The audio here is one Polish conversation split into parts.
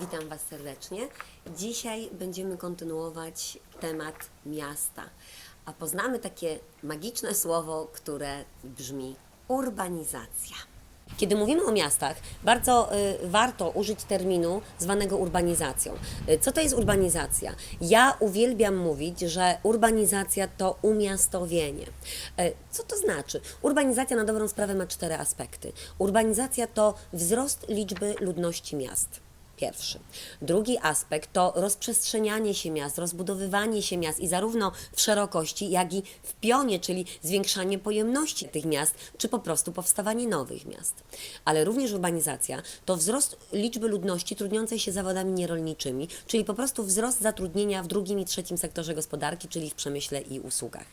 Witam Was serdecznie. Dzisiaj będziemy kontynuować temat miasta, a poznamy takie magiczne słowo, które brzmi urbanizacja. Kiedy mówimy o miastach, bardzo y, warto użyć terminu zwanego urbanizacją. Y, co to jest urbanizacja? Ja uwielbiam mówić, że urbanizacja to umiastowienie. Y, co to znaczy? Urbanizacja na dobrą sprawę ma cztery aspekty. Urbanizacja to wzrost liczby ludności miast. Pierwszy. Drugi aspekt to rozprzestrzenianie się miast, rozbudowywanie się miast i zarówno w szerokości, jak i w pionie, czyli zwiększanie pojemności tych miast, czy po prostu powstawanie nowych miast. Ale również urbanizacja to wzrost liczby ludności trudniącej się zawodami nierolniczymi, czyli po prostu wzrost zatrudnienia w drugim i trzecim sektorze gospodarki, czyli w przemyśle i usługach.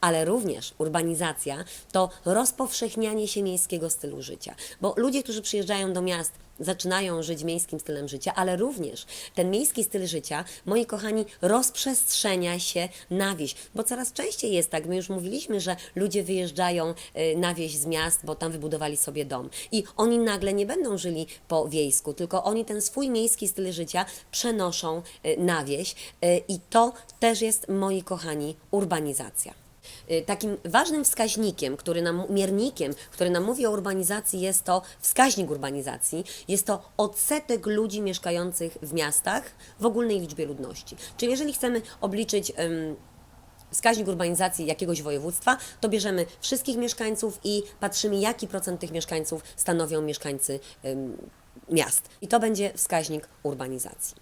Ale również urbanizacja to rozpowszechnianie się miejskiego stylu życia, bo ludzie, którzy przyjeżdżają do miast, zaczynają żyć miejskim stylem życia, ale również ten miejski styl życia, moi kochani, rozprzestrzenia się na wieś, bo coraz częściej jest tak, my już mówiliśmy, że ludzie wyjeżdżają y, na wieś z miast, bo tam wybudowali sobie dom. I oni nagle nie będą żyli po wiejsku, tylko oni ten swój miejski styl życia przenoszą y, na wieś. Y, i to też jest, moi kochani, urbanizacja. Y, Takim ważnym wskaźnikiem, który nam, miernikiem, który nam mówi o urbanizacji, jest to wskaźnik urbanizacji, jest to odsetek ludzi mieszkających w miastach w ogólnej liczbie ludności. Czyli jeżeli chcemy obliczyć wskaźnik urbanizacji jakiegoś województwa, to bierzemy wszystkich mieszkańców i patrzymy, jaki procent tych mieszkańców stanowią mieszkańcy miast. I to będzie wskaźnik urbanizacji.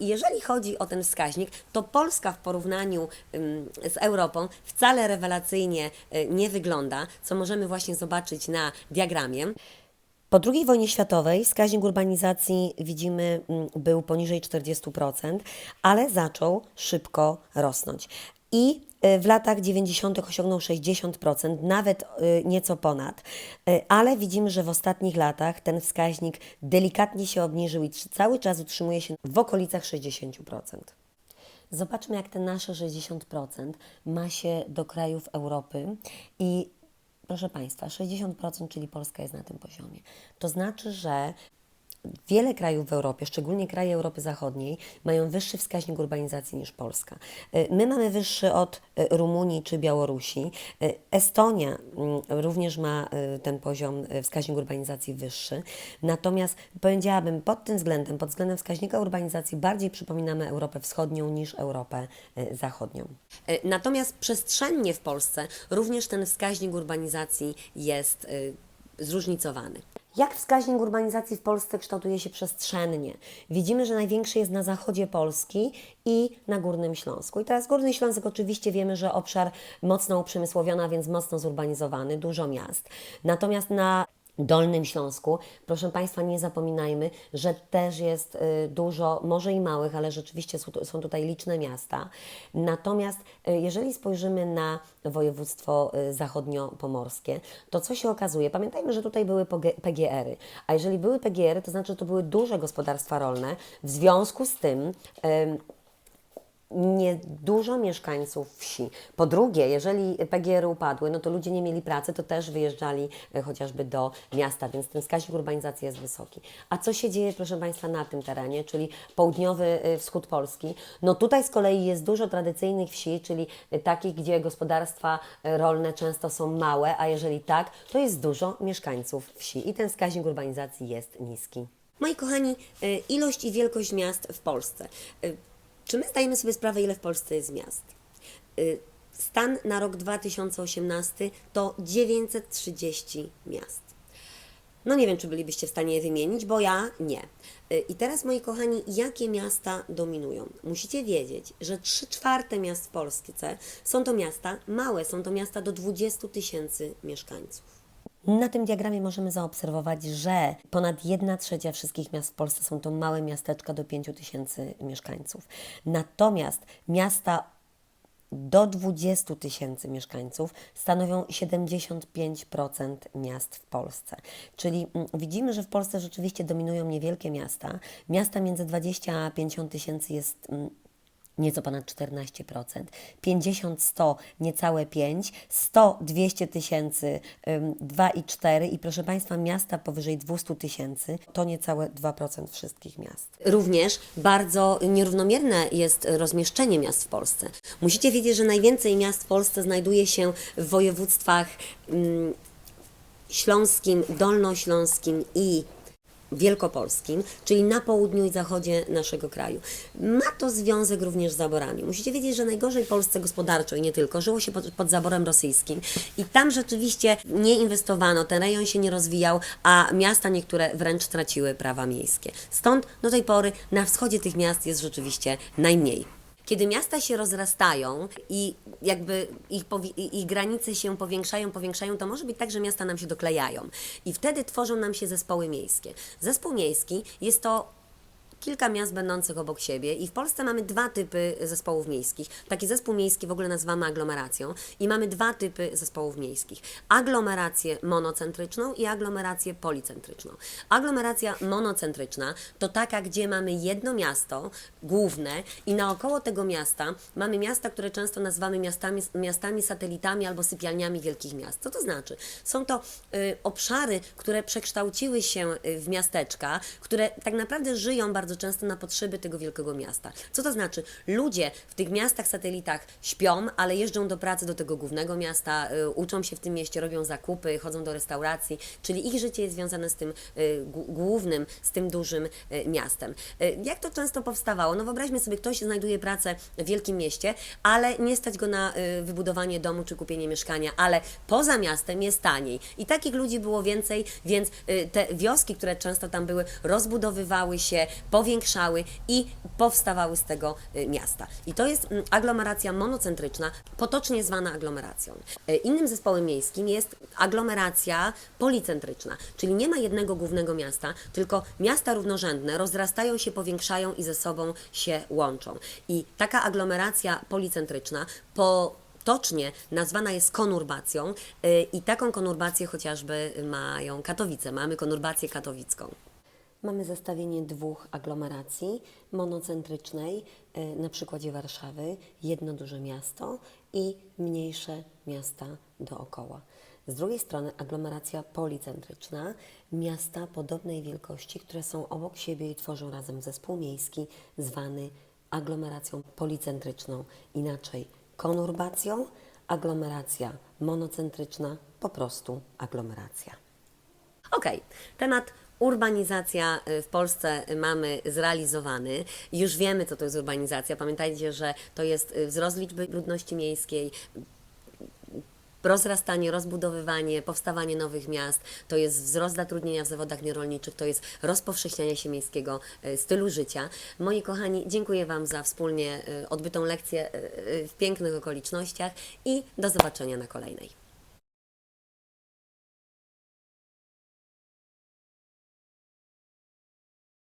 Jeżeli chodzi o ten wskaźnik, to Polska w porównaniu z Europą wcale rewelacyjnie y, nie wygląda, co możemy właśnie zobaczyć na diagramie. Po II wojnie światowej wskaźnik urbanizacji widzimy był poniżej 40%, ale zaczął szybko rosnąć. I y, w latach 90. osiągnął 60%, nawet y, nieco ponad, Y, ale widzimy, że w ostatnich latach ten wskaźnik delikatnie się obniżył i cały czas utrzymuje się w okolicach 60%. Zobaczmy, jak te nasze 60% ma się do krajów Europy i proszę Państwa, 60%, czyli Polska jest na tym poziomie. To znaczy, że Wiele krajów w Europie, szczególnie kraje Europy Zachodniej, mają wyższy wskaźnik urbanizacji niż Polska. Y, My mamy wyższy od y, Rumunii czy Białorusi. Y, Estonia mm, również ma ten poziom, wskaźnik urbanizacji wyższy. Natomiast powiedziałabym pod tym względem, pod względem wskaźnika urbanizacji, bardziej przypominamy Europę Wschodnią niż Europę Zachodnią. Natomiast przestrzennie w Polsce również ten wskaźnik urbanizacji jest zróżnicowany. Jak wskaźnik urbanizacji w Polsce kształtuje się przestrzennie? Widzimy, że największy jest na zachodzie Polski i na Górnym Śląsku. I teraz Górny Śląsk oczywiście wiemy, że obszar mocno uprzemysłowiony, a więc mocno zurbanizowany, dużo miast. Natomiast na Dolnym Śląsku, proszę Państwa, nie zapominajmy, że też jest y, dużo, może i małych, ale rzeczywiście są, tu- są tutaj liczne miasta. Natomiast y, jeżeli spojrzymy na województwo y, zachodnio-pomorskie, to co się okazuje? Pamiętajmy, że tutaj były PGR-y, a jeżeli były PGR-y, to znaczy, że to były duże gospodarstwa rolne. W związku z tym ym, nie dużo mieszkańców wsi. Po drugie, jeżeli PGR upadły, no to ludzie nie mieli pracy, to też wyjeżdżali e, chociażby do miasta, więc ten wskaźnik urbanizacji jest wysoki. A co się dzieje, proszę Państwa, na tym terenie, czyli południowy e, wschód Polski? No tutaj z kolei jest dużo tradycyjnych wsi, czyli e, takich, gdzie gospodarstwa rolne często są małe, a jeżeli tak, to jest dużo mieszkańców wsi i ten wskaźnik urbanizacji jest niski. Moi kochani, ilość i wielkość miast w Polsce. Czy my zdajemy sobie sprawę, ile w Polsce jest miast? Y, Stan na rok 2018 to 930 miast. No nie wiem, czy bylibyście w stanie je wymienić, bo ja nie. Y, I teraz, moi kochani, jakie miasta dominują? Musicie wiedzieć, że 3 czwarte miast w Polsce są to miasta małe, są to miasta do 20 tysięcy mieszkańców. Na tym diagramie możemy zaobserwować, że ponad 1 trzecia wszystkich miast w Polsce są to małe miasteczka do 5 tysięcy mieszkańców. Natomiast miasta do 20 tysięcy mieszkańców stanowią 75% miast w Polsce. Czyli mm, widzimy, że w Polsce rzeczywiście dominują niewielkie miasta. Miasta między 20 a 50 tysięcy jest mm, nieco ponad 14%, 50-100 niecałe 5, 100-200 tysięcy ym, 2,4 i proszę Państwa miasta powyżej 200 tysięcy to niecałe 2% wszystkich miast. Również bardzo nierównomierne jest rozmieszczenie miast w Polsce. Musicie wiedzieć, że najwięcej miast w Polsce znajduje się w województwach ym, śląskim, dolnośląskim i wielkopolskim, czyli na południu i zachodzie naszego kraju. Ma to związek również z zaborami. Musicie wiedzieć, że najgorzej Polsce gospodarczo i nie tylko żyło się pod, pod zaborem rosyjskim i tam rzeczywiście nie inwestowano, ten rejon się nie rozwijał, a miasta niektóre wręcz traciły prawa miejskie. Stąd do tej pory na wschodzie tych miast jest rzeczywiście najmniej. Kiedy miasta się rozrastają i jakby ich, ich granice się powiększają, powiększają, to może być tak, że miasta nam się doklejają. I wtedy tworzą nam się zespoły miejskie. Zespół miejski jest to kilka miast będących obok siebie i w Polsce mamy dwa typy zespołów miejskich. Taki zespół miejski w ogóle nazywamy aglomeracją i mamy dwa typy zespołów miejskich. Aglomerację monocentryczną i aglomerację policentryczną. Aglomeracja monocentryczna to taka, gdzie mamy jedno miasto główne i naokoło tego miasta mamy miasta, które często nazywamy miastami, miastami satelitami albo sypialniami wielkich miast. Co to znaczy? Są to y, obszary, które przekształciły się y, w miasteczka, które tak naprawdę żyją bardzo często na potrzeby tego wielkiego miasta. Co to znaczy? Ludzie w tych miastach satelitach śpią, ale jeżdżą do pracy do tego głównego miasta, y, uczą się w tym mieście, robią zakupy, chodzą do restauracji, czyli ich życie jest związane z tym y, głównym, z tym dużym y, miastem. Jak to często powstawało? No wyobraźmy sobie, ktoś znajduje pracę w wielkim mieście, ale nie stać go na wybudowanie domu czy kupienie mieszkania, ale poza miastem jest taniej. I takich ludzi było więcej, więc te wioski, które często tam były, rozbudowywały się, powiększały i powstawały z tego y, miasta. I to jest mm, aglomeracja monocentryczna, potocznie zwana aglomeracją. Y, Innym zespołem miejskim jest aglomeracja policentryczna, czyli nie ma jednego głównego miasta, tylko miasta równorzędne rozrastają się, powiększają i ze sobą się łączą. I taka aglomeracja policentryczna po Tocznie nazwana jest konurbacją y, i taką konurbację chociażby mają Katowice. Mamy konurbację katowicką. Mamy zestawienie dwóch aglomeracji monocentrycznej, y, na przykładzie Warszawy, jedno duże miasto i mniejsze miasta dookoła. Z drugiej strony aglomeracja policentryczna, miasta podobnej wielkości, które są obok siebie i tworzą razem zespół miejski, zwany aglomeracją policentryczną, inaczej konurbacją, aglomeracja monocentryczna, po prostu aglomeracja. Okej, temat urbanizacja y, w Polsce mamy zrealizowany. Już wiemy, co to jest urbanizacja. Pamiętajcie, że to jest y, wzrost liczby ludności miejskiej, rozrastanie, rozbudowywanie, powstawanie nowych miast, to jest wzrost zatrudnienia w zawodach nierolniczych, to jest rozpowszechnianie się miejskiego e, stylu życia. Moi kochani, dziękuję Wam za wspólnie odbytą lekcję w pięknych okolicznościach i do zobaczenia na kolejnej.